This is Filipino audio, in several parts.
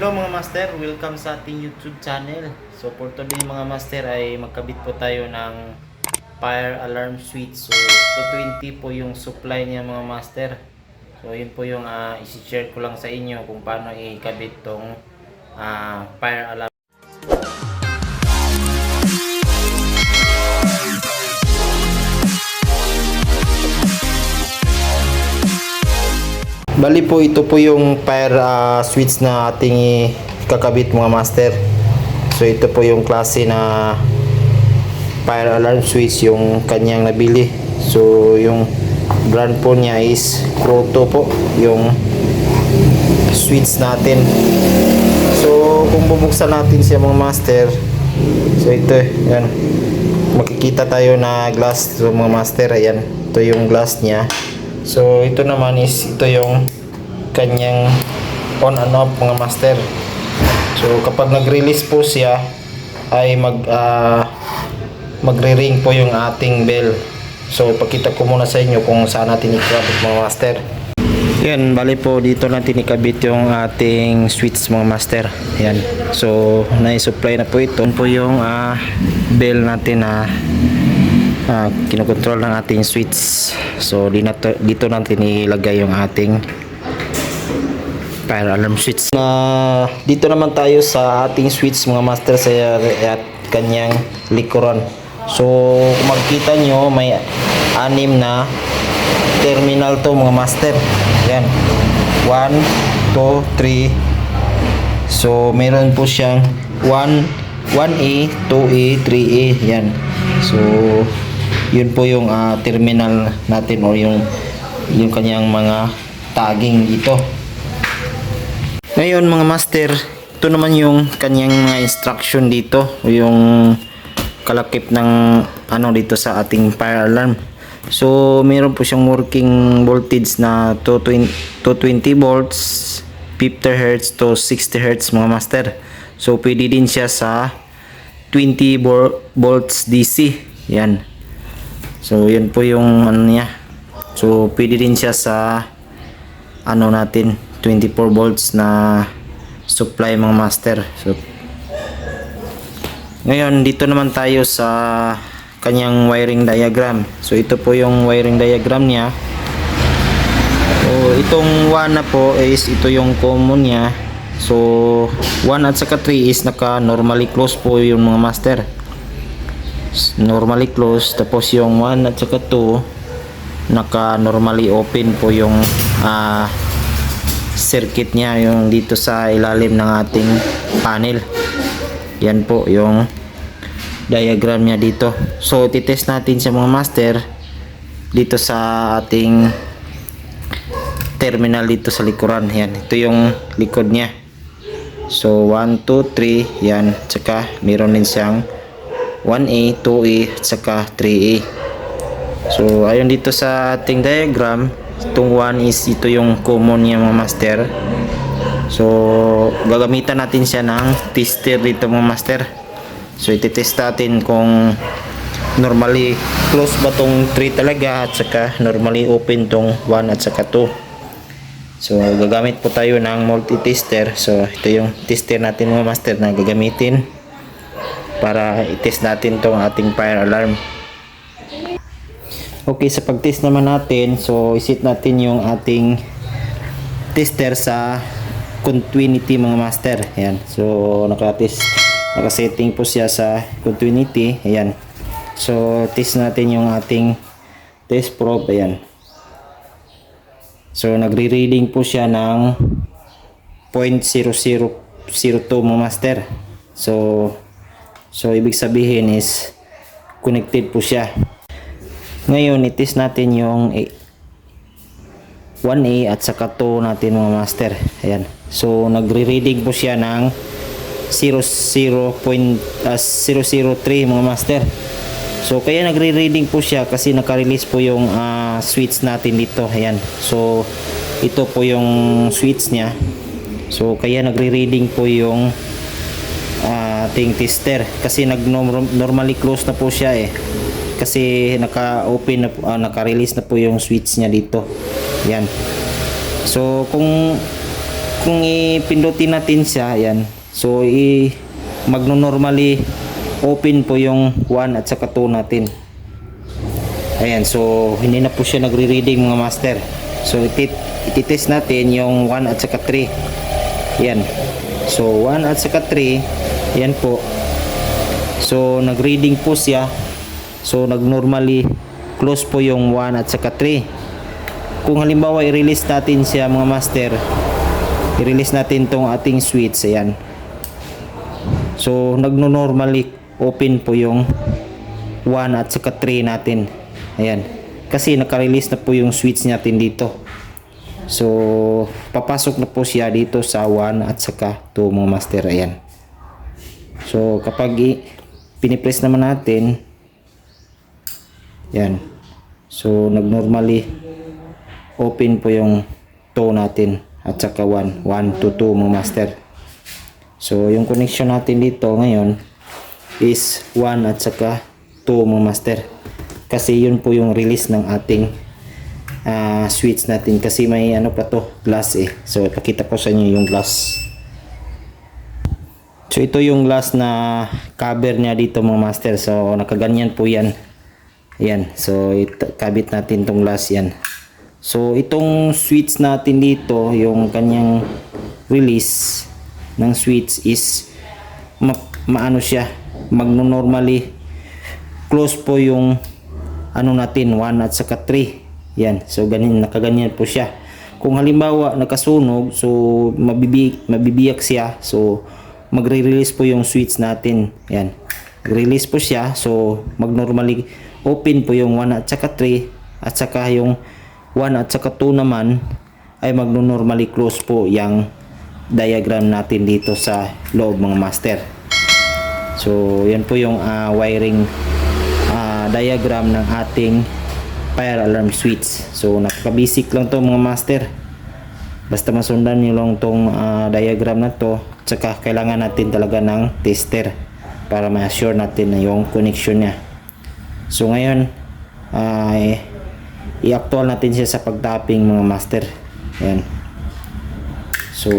Hello mga master, welcome sa ating YouTube channel. So for today mga master ay magkabit po tayo ng fire alarm switch. So 220 po yung supply niya mga master. So yun po yung uh, isi-share ko lang sa inyo kung paano ikabit tong ah, fire alarm. Bali po ito po yung fire ah, switch na ating kakabit mga master. So ito po yung klase na fire alarm switch yung kanyang nabili. So yung brand po niya is Proto po yung switch natin. So kung bubuksan natin siya mga master. So ito yan. Makikita tayo na glass so, mga master ayan. Ito yung glass niya. So ito naman is ito yung kanyang on and off mga master. So kapag nag-release po siya ay mag ah, magre-ring po yung ating bell. So pakita ko muna sa inyo kung saan natin ikabit mga master. Yan, bali po dito natin ikabit yung ating switch mga master. Yan. So na-supply na po ito. Yan po yung ah, bell natin na ah, kinokontrol ng ating switch. So di nato, dito natin ilagay yung ating fire alarm switch. Na dito naman tayo sa ating switch mga master sa at kanyang likuran. So kung makikita nyo may anim na terminal to mga master. Yan. 1, 2, 3. So meron po siyang 1 1A, 2A, 3A. Yan. So yun po yung ah, terminal natin or yung yung kanyang mga tagging dito. Ngayon mga master, ito naman yung kanyang mga instruction dito, yung kalakip ng ano dito sa ating fire alarm. So, meron po siyang working voltage na 220, 220 volts, 50 Hz to 60 Hz mga master. So, pwede din siya sa 20 vol- volts DC. Yan. So, yun po yung ano niya. So, pwede din siya sa ano natin 24 volts na supply mga master. So, ngayon, dito naman tayo sa kanyang wiring diagram. So, ito po yung wiring diagram niya. So, itong 1 na po is ito yung common niya. So, 1 at saka 3 is naka normally close po yung mga master. Normally close. Tapos yung 1 at saka 2 naka normally open po yung ah circuit niya yung dito sa ilalim ng ating panel. Yan po yung diagram niya dito. So titest natin sa mga master dito sa ating terminal dito sa likuran. Yan ito yung likod niya. So 1, 2, 3 yan. Tsaka meron din siyang 1A, 2A tsaka 3A so ayon dito sa ating diagram itong 1 is ito yung common niya mga master. So gagamitan natin siya ng tester dito mga master. So ititest natin kung normally close ba tong 3 talaga at saka normally open tong 1 at saka 2 so gagamit po tayo ng multi-tester. So ito yung tester natin mga master na gagamitin para itest natin tong ating fire alarm Okay, sa pag-test naman natin, so isit natin yung ating tester sa continuity mga master. Ayan. So, naka-test, naka-setting po siya sa continuity. Ayan. So, test natin yung ating test probe. Ayan. So, nagre-reading po siya ng 0.0002 mga master. So, so ibig sabihin is connected po siya. Ngayon, itis natin yung A- 1A at saka 2 natin mga master. Ayan. So, nagre-reading po siya ng 00. Point, ah, 003 mga master. So, kaya nagre-reading po siya kasi naka-release po yung ah, switch natin dito. Ayan. So, ito po yung switch niya. So, kaya nagre-reading po yung ating tester kasi nag normally close na po siya eh kasi naka-open na ah, naka-release na po yung switch niya dito. Yan. So kung kung ipindutin natin siya, ayan. So, i magno-normally open po yung 1 at saka 2 natin. Ayan, so hindi na po siya nagre-reading mga master. So, itit ititest natin yung 1 at saka 3. Ayan. So, 1 at saka 3, ayan po. So, nag-reading po siya. So, nag-normally close po yung 1 at saka 3. Kung halimbawa i-release natin siya mga master, i-release natin tong ating switch, ayan. So, nagno-normally open po yung 1 at saka 3 natin. Ayan. Kasi naka-release na po yung switch natin dito. So, papasok na po siya dito sa 1 at saka 2 mga master. Ayan. So, kapag pinipress naman natin, yan. So, nag-normally open po yung 2 natin at saka 1. 1 to 2 mga master. So, yung connection natin dito ngayon is 1 at saka 2 mga master. Kasi yun po yung release ng ating ah, switch natin. Kasi may ano pa to, glass eh. So, ipakita ko sa inyo yung glass. So, ito yung glass na cover niya dito mga master. So, nakaganyan po yan. Ayan. So, it, kabit natin tong glass yan. So, itong switch natin dito, yung kanyang release ng switch is ma maano siya, magno-normally close po yung ano natin 1 at saka 3. Yan. So ganyan nakaganyan po siya. Kung halimbawa nakasunog, so mabibi mabibiyak siya. So magre-release po yung switch natin. Yan. Release po siya. So mag-normally open po yung 1 at saka 3 at saka yung 1 at saka 2 naman ay magno-normally close po yung diagram natin dito sa loob mga master. So, yan po yung ah, wiring ah, diagram ng ating fire alarm switch. So, napaka-basic lang to mga master. Basta masundan nyo lang tong ah, diagram na to. Tsaka kailangan natin talaga ng tester para ma-assure natin na yung connection niya. So, ngayon, ay i-actual natin siya sa pag-tapping mga master. Yan. So,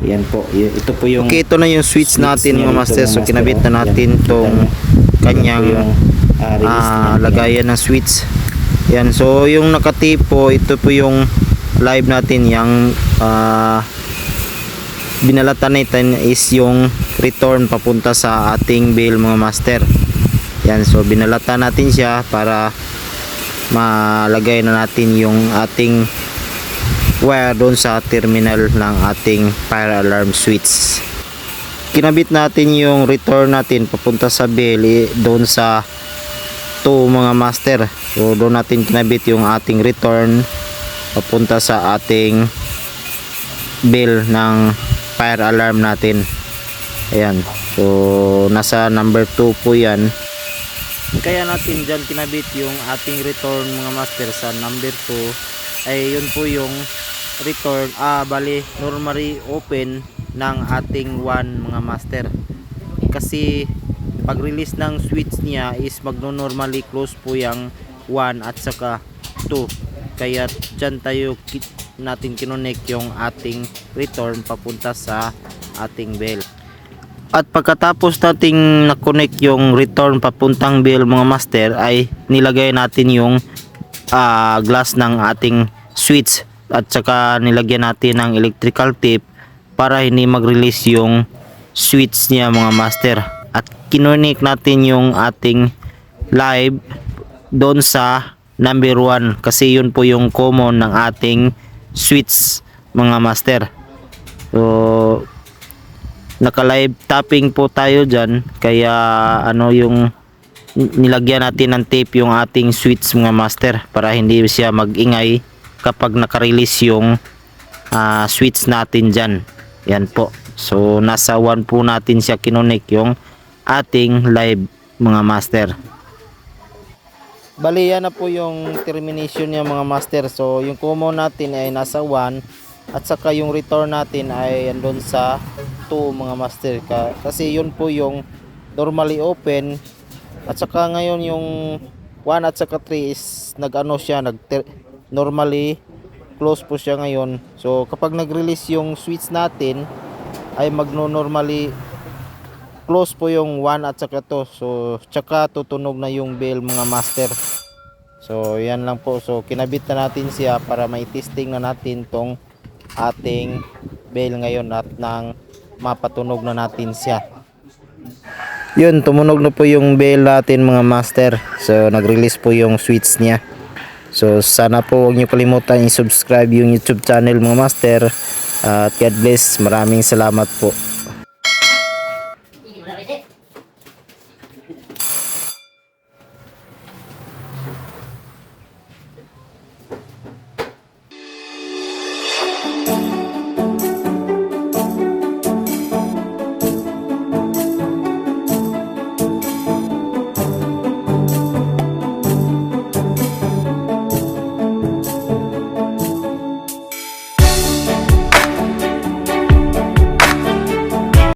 yan po. Ito po yung Okay, ito na yung switch natin niya mga master. So, kinabit na Yan. natin Kita tong kanyang Yan yung, ah, niya. lagayan ng switch. Yan. So, yung nakatape po, ito po yung live natin. Yung ah, binalatan natin is yung return papunta sa ating bill mga master. Yan. So, binalatan natin siya para malagay na natin yung ating wire doon sa terminal ng ating fire alarm switch kinabit natin yung return natin papunta sa belly doon sa to mga master so doon natin kinabit yung ating return papunta sa ating bill ng fire alarm natin. Ayan. So nasa number 2 po yan. Kaya natin dyan kinabit yung ating return mga master sa number 2 ay yun po yung return. Ah bali normally open ng ating one mga master. Kasi pag release ng switch niya is magno normally close po yung 1 at saka 2 kaya dyan tayo natin kinonek yung ating return papunta sa ating bell. At pagkatapos nating na-connect yung return papuntang bill mga master ay nilagay natin yung ah, glass ng ating switch. At saka nilagyan natin ng electrical tape para hindi mag-release yung switch niya mga master. At kinonek natin yung ating live doon sa number 1 kasi yun po yung common ng ating switch mga master. So naka-live tapping po tayo dyan. Kaya ano yung nilagyan natin ng tape yung ating switch mga master para hindi siya magingay kapag naka-release yung ah, switch natin dyan. Yan po. So nasa 1 po natin siya kinonek yung ating live mga master Bali yan na po yung termination niya mga master. So yung common natin ay nasa 1 at saka yung return natin ay andun sa 2 mga master. Ka- Kasi yun po yung normally open at saka ngayon yung 1 at saka 3 is nag-ano siya nag normally close po siya ngayon. So kapag nag-release yung switch natin ay magno-normally close po yung 1 at saka to. So tsaka tutunog na yung bell mga master. So yan lang po. So kinabit na natin siya para may testing na natin tong ating bell ngayon at nang mapatunog na natin siya. Yun, tumunog na po yung bell natin mga master. So nag-release po yung switch niya. So sana po huwag niyo kalimutan i-subscribe yung YouTube channel mga master. At God bless. Maraming salamat po.